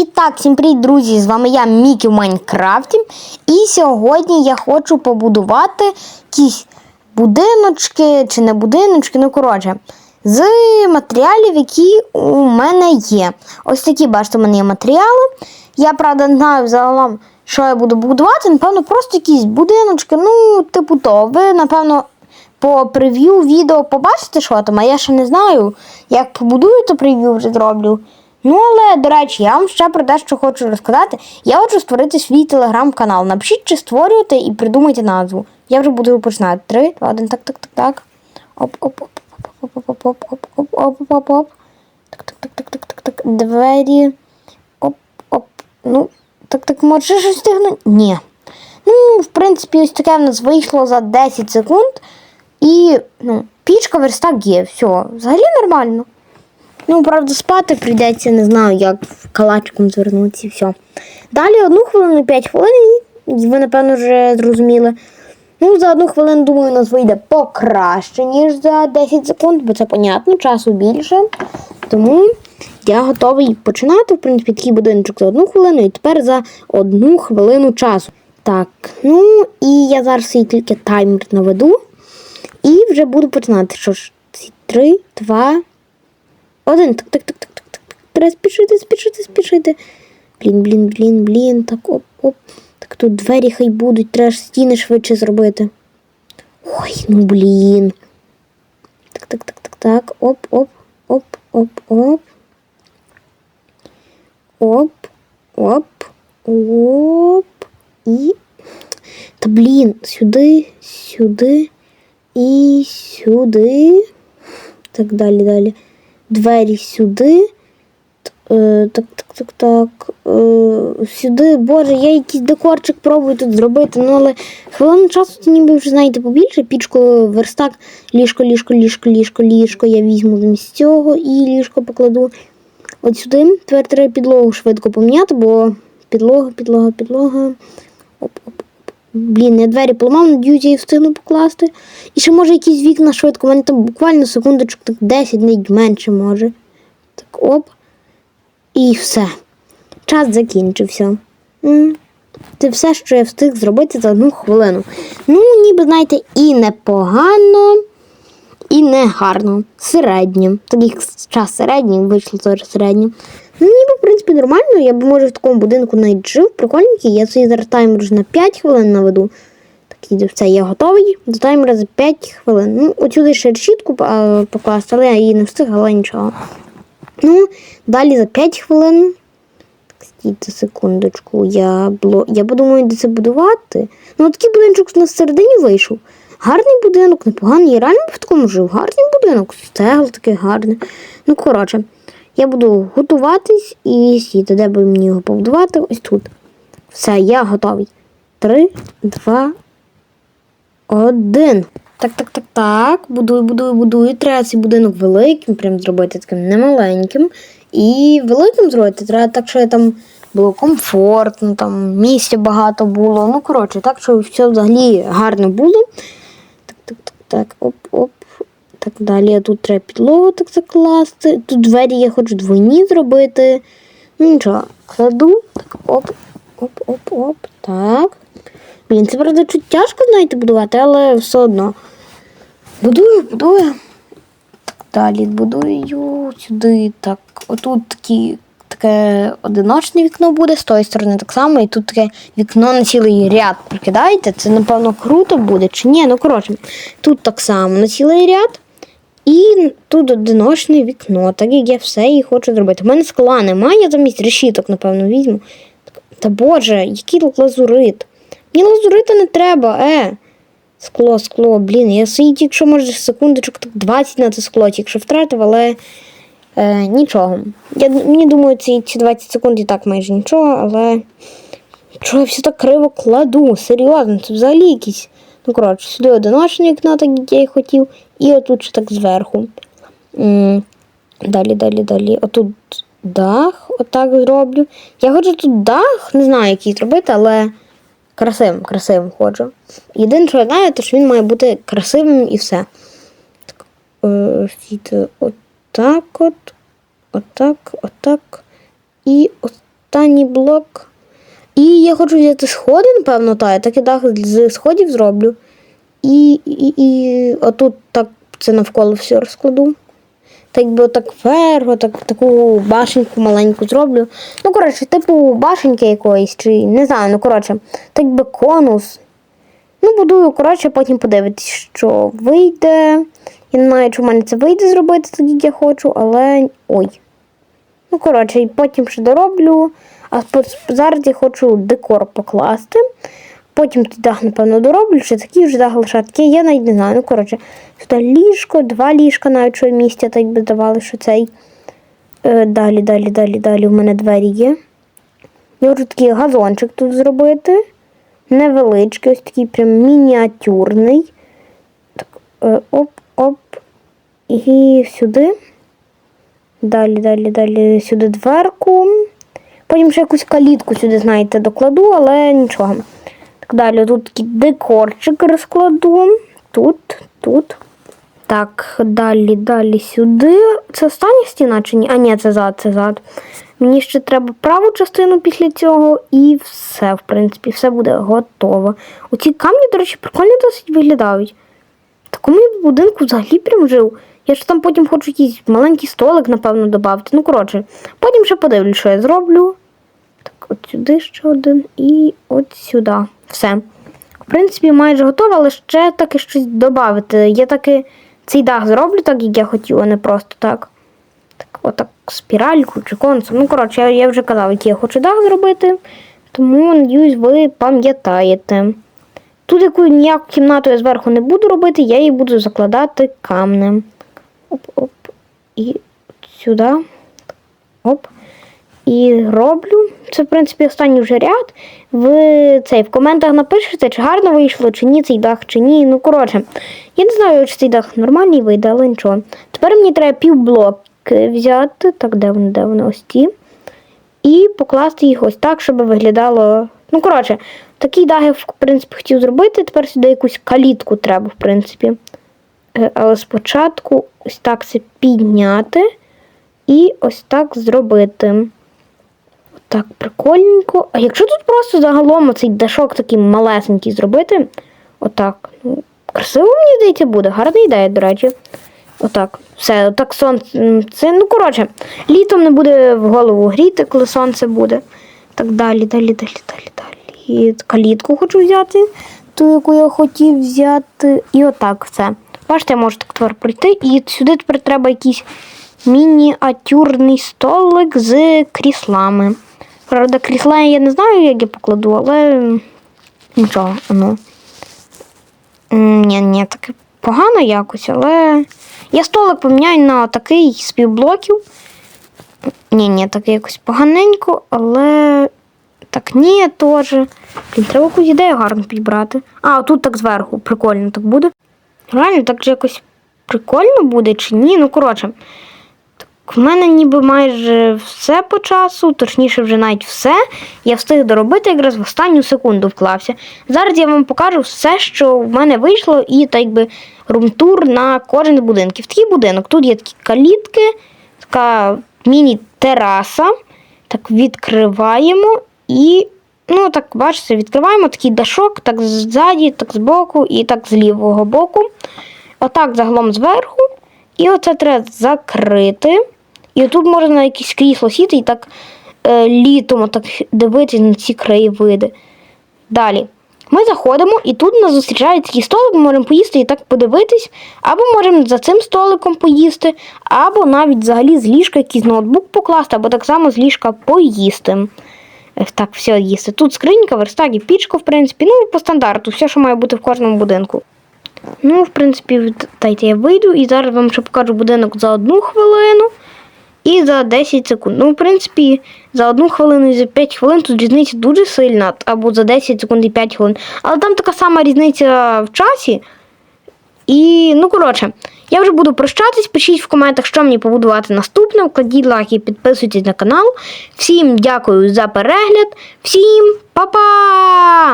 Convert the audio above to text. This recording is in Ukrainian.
І так, всім привіт, друзі! З вами я, Мікі в Майнкрафті. І сьогодні я хочу побудувати якісь будиночки чи не будиночки, ну коротше, з матеріалів, які у мене є. Ось такі, бачите, у мене є матеріали. Я, правда, не знаю взагалом, що я буду будувати. Напевно, просто якісь будиночки, ну, типу то. Ви, напевно, по прев'ю відео побачите, що там, а я ще не знаю. Як побудую, то прев'ю вже зроблю. Ну, але, до речі, я вам ще про дещо хочу розказати. Я хочу створити свій телеграм-канал. Напишіть, чи створюєте і придумайте назву. Я вже буду починати. Три, два, один, так, так, так, так. Оп, оп, оп, оп, оп, оп, оп, оп, оп, оп, оп, оп, оп. Так, так, так, так, так, так, так. Двері. Оп, оп. Ну, так, так, може щось встигнути? Ні. Ну, в принципі, ось таке в нас вийшло за 10 секунд. І, ну, пічка верстак є. Все, взагалі нормально. Ну, правда, спати прийдеться, не знаю, як калачиком звернутися і все. Далі одну хвилину, 5 хвилин, і ви, напевно, вже зрозуміли. Ну, за одну хвилину, думаю, у нас вийде покраще, ніж за 10 секунд, бо це понятно, часу більше. Тому я готовий починати. В принципі, такий будиночок за одну хвилину, і тепер за одну хвилину часу. Так, ну і я зараз свій тільки таймер наведу. І вже буду починати. Що ж, ці три, два, один. Так, так, так, так, так, так. Треба спішити, спішити, спішити. Блін, блін, блін, блін. Так, оп, оп. Так тут двері хай будуть, треба ж стіни швидше зробити. Ой, ну блін. Так, так, так, так, так. Оп, оп, оп, оп, оп. Оп, оп, оп. І. Та блін, сюди, сюди і сюди. Так, далі, далі. Двері сюди. Е, Так, так, так, так. Е, Сюди, боже, я якийсь декорчик пробую тут зробити, ну але хвилину часу це ніби вже знаєте побільше. Пічку, верстак, ліжко, ліжко, ліжко, ліжко, ліжко. Я візьму замість цього і ліжко покладу. От сюди. Тепер треба підлогу швидко поміняти, бо підлога, підлога, підлога. Оп, оп, оп. Блін, я двері поламав, надіюся, я встигну покласти. І ще може якісь вікна швидко. У мене там буквально секундочок, так 10, навіть менше може. Так, оп. І все. Час закінчився. Це все, що я встиг зробити за одну хвилину. Ну, ніби, знаєте, і непогано, і не гарно. Середньо. Такий час середній, вийшло теж середньо. Ну, ніби, в принципі, нормально. Я б може в такому будинку навіть жив, прикольненький. Я зараз таймер вже на 5 хвилин наведу. Такий все, я готовий. До таймера за 5 хвилин. Ну, отсюди ще решітку покласти, але я її не встиг, але нічого. Ну, далі за 5 хвилин. Стійте секундочку, я бло... я подумаю, де це будувати. Ну, такий будиночок на середині вийшов. Гарний будинок, непоганий. Я реально б в такому жив. Гарний будинок, стегл такий гарний. Ну, коротше, я буду готуватись і сіти, де би мені його побудувати? Ось тут. Все, я готовий. Три, два, один. Так, так, так, так. Будую, будую, будую. Треба цей будинок великим, прям зробити таким немаленьким. І великим зробити. Треба так, що там було комфортно, там місця багато було. Ну, коротше, так, щоб все взагалі гарно було. Так, так, так, так, оп, оп. Так далі. Тут треба підлогу так закласти. Тут двері я хочу двойні зробити. Ну нічого, кладу. Так, оп, оп, оп, оп. Так. Блін, це правда чуть тяжко, знаєте, будувати, але все одно. Будую, будую. Далі будую сюди. Так, отут такі, таке одиночне вікно буде, з тої сторони так само, і тут таке вікно на цілий ряд прикидаєте. Це, напевно, круто буде чи ні. Ну, коротше, тут так само на цілий ряд. І тут одиночне вікно, так як я все і хочу зробити. У мене скла немає, я замість решіток, напевно, візьму. Та боже, який лазурит. Мені лазурита не треба, е. Скло, скло, блін, я свій тільки що може секундочок так 20 на це скло, тільки що втратив, але е, нічого. Я, мені думаю, ці 20 секунд і так майже нічого, але чого я все так криво кладу? Серйозно, це взагалі якісь. Ну, коротше, сюди одиночне вікно, так як я і хотів, і отут ще так зверху. Далі, далі, далі. Отут дах, отак зроблю. Я хочу тут дах, не знаю, який зробити, але красивим, красивим хочу. Єдине, що я знаю, то що він має бути красивим і все. Е, отак от, отак, отак. І останній блок. І я хочу взяти сходи, напевно, та, я так і дах з сходів зроблю. І, і, і отут так це навколо все розкладу. Так би отак вверх, так, таку башеньку маленьку зроблю. Ну, коротше, типу башеньки якоїсь, чи не знаю, ну коротше, так би конус. Ну, будую, коротше, потім подивитись, що вийде. Я не знаю, чи в мене це вийде зробити так, як я хочу, але. ой. Ну, коротше, і потім ще дороблю. А зараз я хочу декор покласти. Потім той дах, напевно, дороблю, чи такий вже дах лишати. Я навіть не знаю. Ну, коротше, сюди ліжко, два ліжка навіть що місця, так би здавали, що цей. Е, далі, далі, далі, далі. У мене двері є. Я хочу такий газончик тут зробити. Невеличкий, ось такий прям мініатюрний. Так, е, оп, оп. І сюди. Далі, далі, далі сюди дверку. Потім ще якусь калітку сюди, знаєте, докладу, але нічого. Так далі, тут такий декорчик розкладу. Тут, тут. Так, далі, далі сюди. Це остання стіна чи ні? А, ні, це зад, це зад. Мені ще треба праву частину після цього, і все, в принципі, все буде готово. Оці камні, до речі, прикольно досить виглядають. В такому будинку взагалі прям жив. Я ж там потім хочу якийсь маленький столик, напевно, додати. Ну, коротше, потім ще подивлюсь, що я зроблю. Так, от сюди ще один і от сюди. Все. В принципі, майже готово, але ще таки щось додати. Я таки цей дах зроблю так, як я хотіла, а не просто так. Так, отак спіральку чи конусом. Ну, коротше, я, я вже казав, який я хочу дах зробити. Тому, надіюсь, ви пам'ятаєте. Тут яку ніяку кімнату я зверху не буду робити, я її буду закладати камнем. Оп-оп. І сюди. Оп. І роблю. Це, в принципі, останній вже ряд. Ви цей, в коментах напишете, чи гарно вийшло, чи ні, цей дах, чи ні. Ну, коротше, я не знаю, чи цей дах нормальний вийде, але нічого. Тепер мені треба півблоки взяти. Так, де вони, де вони? Ось ті. І покласти їх ось так, щоб виглядало. Ну, коротше, такий дах я, в принципі, хотів зробити. Тепер сюди якусь калітку треба, в принципі. Е, Але спочатку ось так це підняти і ось так зробити. Так, прикольненько. А якщо тут просто загалом цей дашок такий малесенький зробити, отак. Ну, красиво, мені здається, буде. Гарна ідея, до речі. Отак. Все, отак сонце. Це, ну, коротше, літом не буде в голову гріти, коли сонце буде. Так далі, далі, далі, далі, далі. І калітку хочу взяти, ту, яку я хотів взяти. І отак все. Бачите, я можу так тепер пройти. І сюди тепер треба якийсь мініатюрний столик з кріслами. Правда, крісла я не знаю, як я покладу, але нічого, ну. Ні, ні, таке погано якось, але. Я столик поміняю на такий з півблоків. Ні, ні, так якось поганенько, але. Так, ні, теж. Треба якусь ідею гарно підбрати. А, тут так зверху, прикольно так буде. Реально, так же якось прикольно буде чи ні? Ну, коротше. Так, в мене ніби майже все по часу, точніше, вже навіть все. Я встиг доробити якраз в останню секунду вклався. Зараз я вам покажу все, що в мене вийшло, і так би румтур на кожен з будинків. Такий будинок. Тут є такі калітки, така міні-тераса. Так відкриваємо і. Ну, так, бачите, відкриваємо такий дашок, так ззаді, так збоку і так з лівого боку. Отак загалом зверху. І оце треба закрити. І тут можна якесь крісло сіти і так е, літом так дивитися на ці краєвиди. Далі. Ми заходимо, і тут нас зустрічає такий столик, ми можемо поїсти і так подивитись, або можемо за цим столиком поїсти, або навіть взагалі з ліжка якийсь ноутбук покласти, або так само з ліжка поїсти. Е, Так, все їсти. Тут скринька, верстак і пічка, в принципі. Ну, по стандарту, все, що має бути в кожному будинку. Ну, в принципі, дайте я вийду і зараз вам ще покажу будинок за одну хвилину і за 10 секунд. Ну, в принципі, за одну хвилину і за 5 хвилин тут різниця дуже сильна, або за 10 секунд і 5 хвилин. Але там така сама різниця в часі. І, ну, коротше, я вже буду прощатись. Пишіть в коментах, що мені побудувати наступним. Кладіть лайк і підписуйтесь на канал. Всім дякую за перегляд. Всім па-па!